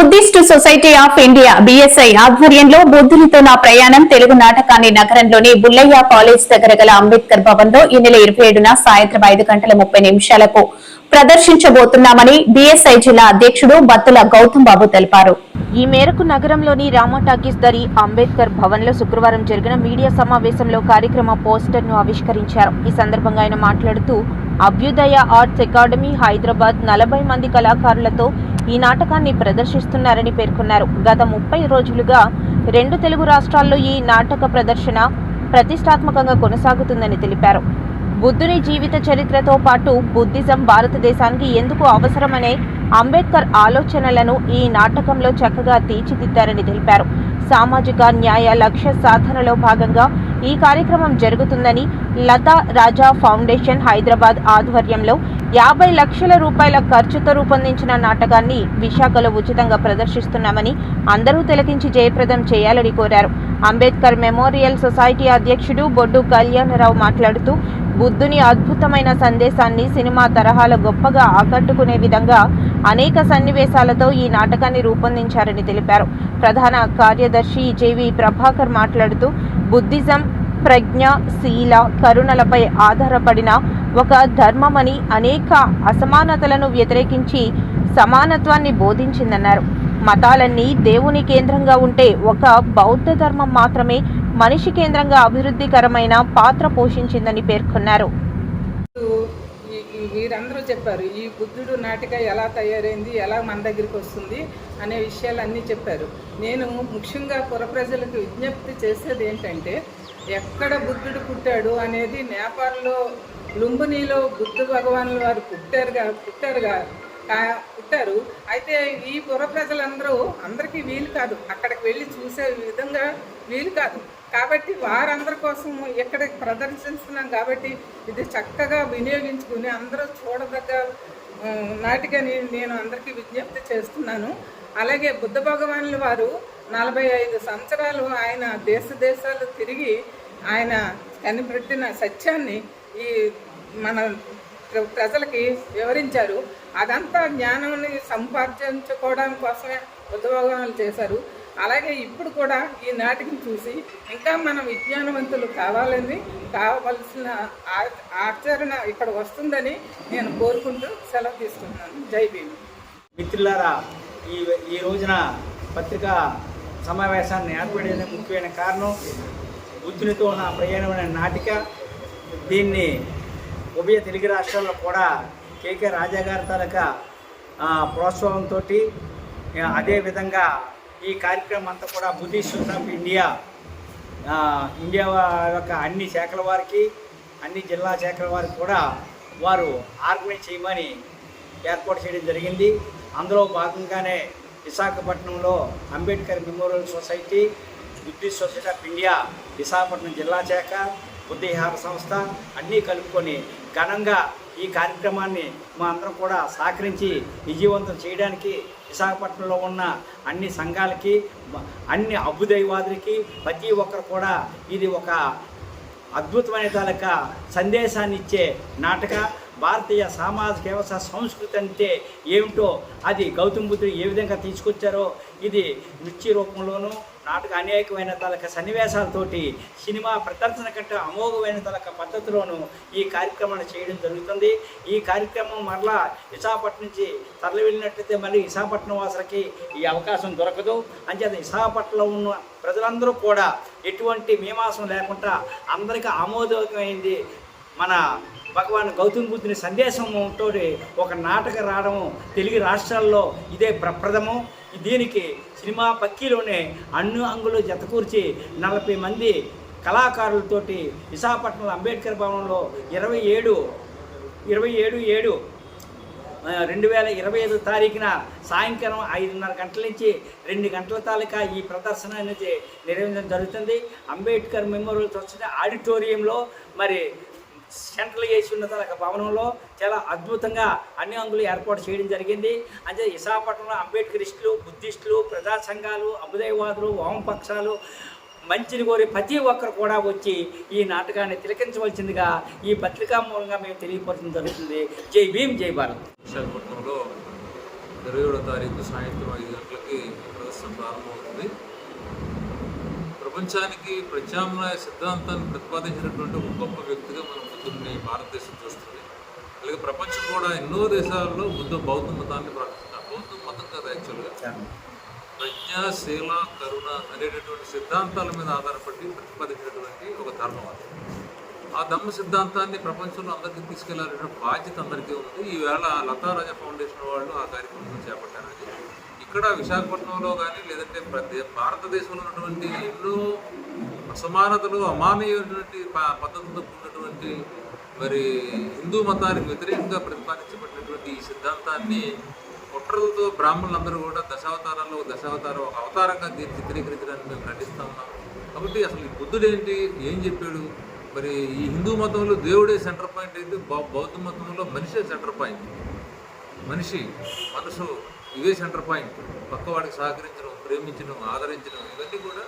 Buddhist society of India BSI ఆధ్వర్యంలో బుద్ధునితో నా ప్రయాణం తెలుగు నాటకాన్ని నగరంలోని బుల్లయ్య కాలేజ్ దగ్గర గల అంబేద్కర్ భవన్లో ఈ నెల ఇరవై ఏడున సాయంత్రం ఐదు గంటల ముప్పై నిమిషాలకు ప్రదర్శించబోతున్నామని బిఎస్ఐ జిల్లా అధ్యక్షుడు బత్తుల గౌతమ్ బాబు తెలిపారు. ఈ మేరకు నగరంలోని రామటాకీస్ దరి అంబేద్కర్ భవన్లో శుక్రవారం జరిగిన మీడియా సమావేశంలో కార్యక్రమ పోస్టర్ను ఆవిష్కరించారు. ఈ సందర్భంగా ఆయన మాట్లాడుతూ అభ్యుదయ ఆర్ట్స్ అకాడమీ హైదరాబాద్ నలభై మంది కళాకారులతో ఈ నాటకాన్ని ప్రదర్శిస్తున్నారని పేర్కొన్నారు. గత ముప్పై రోజులుగా రెండు తెలుగు రాష్ట్రాల్లో ఈ నాటక ప్రదర్శన ప్రతిష్టాత్మకంగా కొనసాగుతుందని తెలిపారు. బుద్ధుని జీవిత చరిత్రతో పాటు బుద్ధిజం భారతదేశానికి ఎందుకు అవసరమనే అంబేద్కర్ ఆలోచనలను ఈ నాటకంలో చక్కగా తీర్చిదిద్దారని తెలిపారు. సామాజిక న్యాయ లక్ష్య సాధనలో భాగంగా ఈ కార్యక్రమం జరుగుతుందని లతా రాజా ఫౌండేషన్ హైదరాబాద్ ఆధ్వర్యంలో యాభై లక్షల రూపాయల ఖర్చుతో రూపొందించిన నాటకాన్ని విశాఖలో ఉచితంగా ప్రదర్శిస్తున్నామని అందరూ తిలకించి జయప్రదం చేయాలని కోరారు. అంబేద్కర్ మెమోరియల్ సొసైటీ అధ్యక్షుడు బొడ్డు కళ్యాణరావు మాట్లాడుతూ బుద్ధుని అద్భుతమైన సందేశాన్ని సినిమా తరహాలో గొప్పగా ఆకట్టుకునే విధంగా అనేక సన్నివేశాలతో ఈ నాటకాన్ని రూపొందించారని తెలిపారు. ప్రధాన కార్యదర్శి జేవి ప్రభాకర్ మాట్లాడుతూ బుద్ధిజం ప్రజ్ఞ శీల కరుణలపై ఆధారపడిన ఒక ధర్మమని అనేక అసమానతలను వ్యతిరేకించి సమానత్వాన్ని బోధించిందన్నారు. మతాలన్నీ దేవుని కేంద్రంగా ఉంటే ఒక బౌద్ధ ధర్మం మాత్రమే మనిషి కేంద్రంగా అభివృద్ధికరమైన పాత్ర పోషించిందని పేర్కొన్నారు. వీరందరూ చెప్పారు ఈ బుద్ధుడు నాటిక ఎలా తయారైంది ఎలా మన దగ్గరికి వస్తుంది అనే విషయాలన్నీ చెప్పారు. నేను ముఖ్యంగా పుర ప్రజలకు విజ్ఞప్తి చేసేది ఏంటంటే ఎక్కడ బుద్ధుడు పుట్టాడు అనేది నేపాల్లో లుంబినిలో బుద్ధ భగవానుల వారు పుట్టారుగా పుట్టారుగా పుట్టారు అయితే ఈ పుర ప్రజలందరూ అందరికీ వీలు కాదు. అక్కడికి వెళ్ళి చూసే విధంగా వీలు కాదు. కాబట్టి వారందరి కోసం ఇక్కడ ప్రదర్శిస్తున్నాం కాబట్టి ఇది చక్కగా వినియోగించుకుని అందరూ చూడదగ్గ నాటికని నేను అందరికీ విజ్ఞప్తి చేస్తున్నాను. అలాగే బుద్ధ భగవానుల వారు నలభై ఐదు సంవత్సరాలు ఆయన దేశ దేశాలు తిరిగి ఆయన కనిపెట్టిన సత్యాన్ని ఈ మన ప్ర- ప్రజలకి వివరించారు. అదంతా జ్ఞానాన్ని సంపాదించుకోవడం కోసమే ఉద్యోగాలు చేశారు. అలాగే ఇప్పుడు కూడా ఈ నాటికం చూసి ఇంకా మనం విజ్ఞానవంతులు కావాలని కావలసిన ఆచరణ ఇక్కడ వస్తుందని నేను కోరుకుంటూ సెలవు తీసుకుంటున్నాను. జై భీమ్. మిత్రులారా ఈ ఈ రోజున పత్రికా సమావేశాన్ని ఏర్పడేది ముఖ్యమైన కారణం బుద్ధునితో నా ప్రయాణమైన నాటిక. దీన్ని ఉభయ తెలుగు రాష్ట్రాల్లో కూడా కేకే రాజా గారి తాలూకా ప్రోత్సాహంతో అదేవిధంగా ఈ కార్యక్రమం అంతా కూడా బుద్ధిస్ట్ ఆఫ్ ఇండియా ఇండియా యొక్క అన్ని శాఖల వారికి అన్ని జిల్లా శాఖల వారికి కూడా వారు ఆర్గనైజ్ చేయమని ఏర్పాటు చేయడం జరిగింది. అందులో భాగంగానే విశాఖపట్నంలో Ambedkar memorial society Buddhist society of India Visakhapatnam జిల్లా శాఖ బుద్ధిహార సంస్థ అన్నీ కలుపుకొని ఘనంగా ఈ కార్యక్రమాన్ని మా అందరం కూడా సహకరించి విజయవంతం చేయడానికి విశాఖపట్నంలో ఉన్న అన్ని సంఘాలకి అన్ని అభ్యుదయవాదులకి ప్రతి ఒక్కరు కూడా ఇది ఒక అద్భుతమైన తాలూకా సందేశాన్ని ఇచ్చే నాటక. భారతీయ సామాజిక వ్యవస్థ సంస్కృతి అంటే ఏమిటో అది గౌతమ బుద్ధుడు ఏ విధంగా తీసుకొచ్చారో ఇది నృత్య రూపంలోనూ నాటక అనేకమైన తలక సన్నివేశాలతోటి సినిమా ప్రదర్శన కంటే అమోఘమైన తలక పద్ధతిలోనూ ఈ కార్యక్రమాన్ని చేయడం జరుగుతుంది. ఈ కార్యక్రమం మరలా విశాఖపట్నం నుంచి తరలి వెళ్ళినట్లయితే మళ్ళీ విశాఖపట్నం వాసులకి ఈ అవకాశం దొరకదు. అంచేత విశాఖపట్నంలో ఉన్న ప్రజలందరూ కూడా ఎటువంటి మీమాంసం లేకుండా అందరికీ ఆమోదకమైంది మన భగవాన్ గౌతమ బుద్ధుని సందేశంతో ఒక నాటక రావడం తెలుగు రాష్ట్రాల్లో ఇదే ప్రప్రథమం. దీనికి సినిమా పక్కీలోనే అన్ని అంగులు జతకూర్చి నలభై మంది కళాకారులతోటి విశాఖపట్నంలో అంబేద్కర్ భవనంలో ఇరవై ఏడు ఇరవై ఏడు ఏడు రెండు వేల ఇరవై ఐదు తారీఖున సాయంకాలం ఐదున్నర గంటల నుంచి రెండు గంటల తాలూకా ఈ ప్రదర్శన అనేది నిర్వహించడం జరుగుతుంది. అంబేద్కర్ మెమోరియల్ సొసైటీ ఆడిటోరియంలో మరి సెంట్రల్ చేసి ఉన్న తన భవనంలో చాలా అద్భుతంగా అన్ని అంగులు ఏర్పాటు చేయడం జరిగింది. అంటే విశాఖపట్నంలో అంబేద్కరిస్టులు బుద్ధిస్టులు ప్రజా సంఘాలు అభుదయవాదులు వామపక్షాలు మంచిని కోరి ప్రతి ఒక్కరు కూడా వచ్చి ఈ నాటకాన్ని తిలకించవలసిందిగా ఈ పత్రికా మూలంగా మేము తెలియపరచడం జరుగుతుంది. జై భీమ్ జై భారత్. విశాఖపట్నంలో ఇరవై ఏడో తారీఖు సాయంత్రం ఐదు గంటలకి ప్రదర్శన ప్రారంభమవుతుంది. ప్రపంచానికి ప్రత్యామ్నాయ సిద్ధాంతాన్ని ప్రతిపాదించినటువంటి ఒక గొప్ప వ్యక్తిగా మనం బుద్ధుడిని భారతదేశం చూస్తుంది. అలాగే ప్రపంచం కూడా ఎన్నో దేశాల్లో బుద్ధ బౌద్ధ మతాన్ని ప్రకటిస్తున్నారు బౌద్ధ మతం కదా యాక్చువల్గా. ప్రజ్ఞ శీల కరుణ అనేటటువంటి సిద్ధాంతాల మీద ఆధారపడి ప్రతిపాదించినటువంటి ఒక ధర్మం అది. ఆ ధర్మ సిద్ధాంతాన్ని ప్రపంచంలో అందరికీ తీసుకెళ్ళాలనే బాధ్యత అందరికీ ఉంది. ఈవేళ లతారాజ ఫౌండేషన్ వాళ్ళు ఆ కార్యక్రమం చేపట్టారండి ఇక్కడ విశాఖపట్నంలో కానీ లేదంటే ప్రతి భారతదేశంలో ఉన్నటువంటి ఎన్నో అసమానతలు అమానీయమైనటువంటి ప- పద్ధతులతో కూడినటువంటి మరి హిందూ మతానికి వ్యతిరేకంగా ప్రతిపాదించబడినటువంటి ఈ సిద్ధాంతాన్ని కుట్రలతో బ్రాహ్మణులందరూ కూడా దశావతారాల్లో దశావతారం ఒక అవతారంగా దీన్ని చిత్రీకరించడానికి మేము ఖండిస్తా ఉన్నాం. కాబట్టి అసలు ఈ బుద్ధుడు ఏంటి? ఏం చెప్పాడు? మరి ఈ హిందూ మతంలో దేవుడే సెంటర్ పాయింట్ అయితే బౌ- బౌద్ధ మతంలో మనిషే సెంటర్ పాయింట్ మనిషి మనసు ఇవే సెంటర్ పాయింట్. పక్కవాడికి సహకరించడం ప్రేమించడం ఆదరించడం ఇవన్నీ కూడా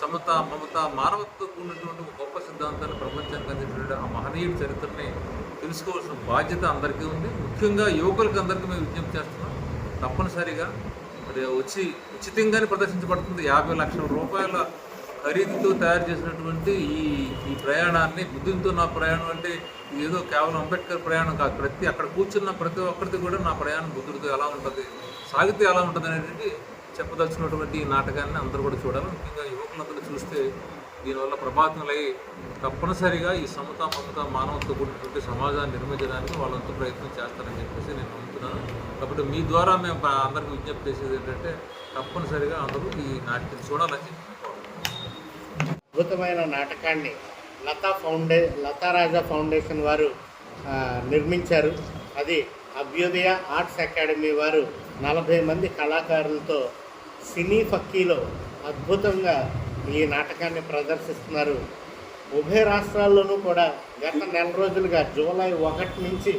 సమత మమత మానవత్వం కూడినటువంటి గొప్ప సిద్ధాంతాన్ని ప్రపంచానికి అందించినటువంటి ఆ మహనీయుడి చరిత్రని తెలుసుకోవాల్సిన బాధ్యత అందరికీ ఉంది. ముఖ్యంగా యువకులకు అందరికీ మేము విజ్ఞప్తి చేస్తున్నాం. తప్పనిసరిగా మరి వచ్చి ఉచితంగానే ప్రదర్శించబడుతుంది. యాభై లక్షల రూపాయల ఖరీదుతో తయారు చేసినటువంటి ఈ ఈ ప్రయాణాన్ని బుద్ధులతో నా ప్రయాణం అంటే ఏదో కేవలం అంబేద్కర్ ప్రయాణం కాదు. ప్రతి అక్కడ కూర్చున్న ప్రతి ఒక్కరిది కూడా నా ప్రయాణం బుద్ధుడితో ఎలా ఉంటుంది సాగితే ఎలా ఉంటుంది అనేటువంటి చెప్పదలుచుకున్నటువంటి ఈ నాటకాన్ని అందరూ కూడా చూడాలి. ముఖ్యంగా యువకులందరూ చూస్తే దీనివల్ల ప్రభావితులై తప్పనిసరిగా ఈ సమత మమత మానవంతో కూడినటువంటి సమాజాన్ని నిర్మించడానికి వాళ్ళంతా ప్రయత్నం చేస్తారని చెప్పేసి నేను నమ్ముతున్నాను. కాబట్టి మీ ద్వారా మేము అందరికీ విజ్ఞప్తి చేసేది ఏంటంటే తప్పనిసరిగా అందరూ ఈ నాట్యం చూడాలని చెప్పి అద్భుతమైన నాటకాన్ని లతా ఫౌండే లతారాజా ఫౌండేషన్ వారు నిర్మించారు. అది అభ్యుదయ ఆర్ట్స్ అకాడమీ వారు నలభై మంది కళాకారులతో సినీ ఫక్కీలో అద్భుతంగా ఈ నాటకాన్ని ప్రదర్శిస్తున్నారు. ఉభయ రాష్ట్రాల్లోనూ కూడా గత నెల రోజులుగా జూలై ఒకటి నుంచి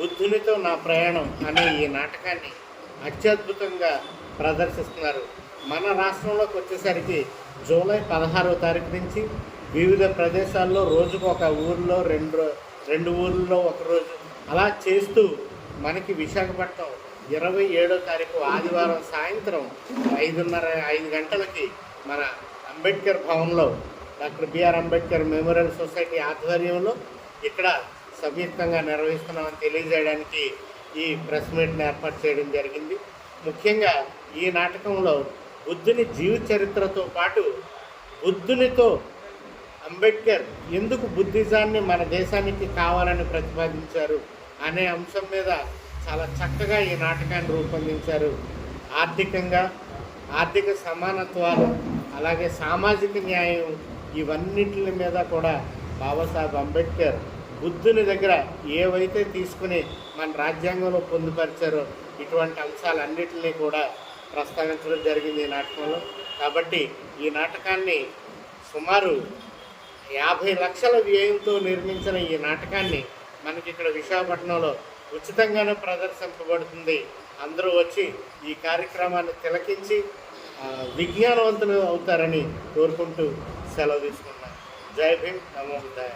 బుద్ధునితో నా ప్రయాణం అనే ఈ నాటకాన్ని అత్యద్భుతంగా ప్రదర్శిస్తున్నారు. మన రాష్ట్రంలోకి వచ్చేసరికి జూలై పదహారవ తారీఖు నుంచి వివిధ ప్రదేశాల్లో రోజుకు ఒక ఊరిలో రెండు రెండు ఊర్లలో ఒకరోజు అలా చేస్తూ మనకి విశాఖపట్నం ఇరవై ఏడో తారీఖు ఆదివారం సాయంత్రం ఐదున్నర ఐదు గంటలకి మన అంబేద్కర్ భవన్లో doctor BR Ambedkar memorial society ఆధ్వర్యంలో ఇక్కడ సంయుక్తంగా నిర్వహిస్తున్నామని తెలియజేయడానికి ఈ ప్రెస్ మీట్ని ఏర్పాటు చేయడం జరిగింది. ముఖ్యంగా ఈ నాటకంలో బుద్ధుని జీవిత చరిత్రతో పాటు బుద్ధునితో అంబేద్కర్ ఎందుకు బుద్ధిజాన్ని మన దేశానికి కావాలని ప్రతిపాదించారు అనే అంశం మీద చాలా చక్కగా ఈ నాటకాన్ని రూపొందించారు. ఆర్థికంగా ఆర్థిక సమానత్వాలు అలాగే సామాజిక న్యాయం ఇవన్నిటి మీద కూడా బాబాసాహెబ్ అంబేద్కర్ బుద్ధుని దగ్గర ఏవైతే తీసుకుని మన రాజ్యాంగంలో పొందుపరిచారో ఇటువంటి అంశాలన్నింటినీ కూడా ప్రస్తావించడం జరిగింది ఈ నాటకంలో. కాబట్టి ఈ నాటకాన్ని సుమారు యాభై లక్షల వ్యయంతో నిర్మించిన ఈ నాటకాన్ని మనకి ఇక్కడ విశాఖపట్నంలో ఉచితంగానే ప్రదర్శింపబడుతుంది. అందరూ వచ్చి ఈ కార్యక్రమాన్ని తిలకించి విజ్ఞానవంతులు అవుతారని కోరుకుంటూ సెలవు తీసుకున్నాను జై భీమ్ నమోదాయ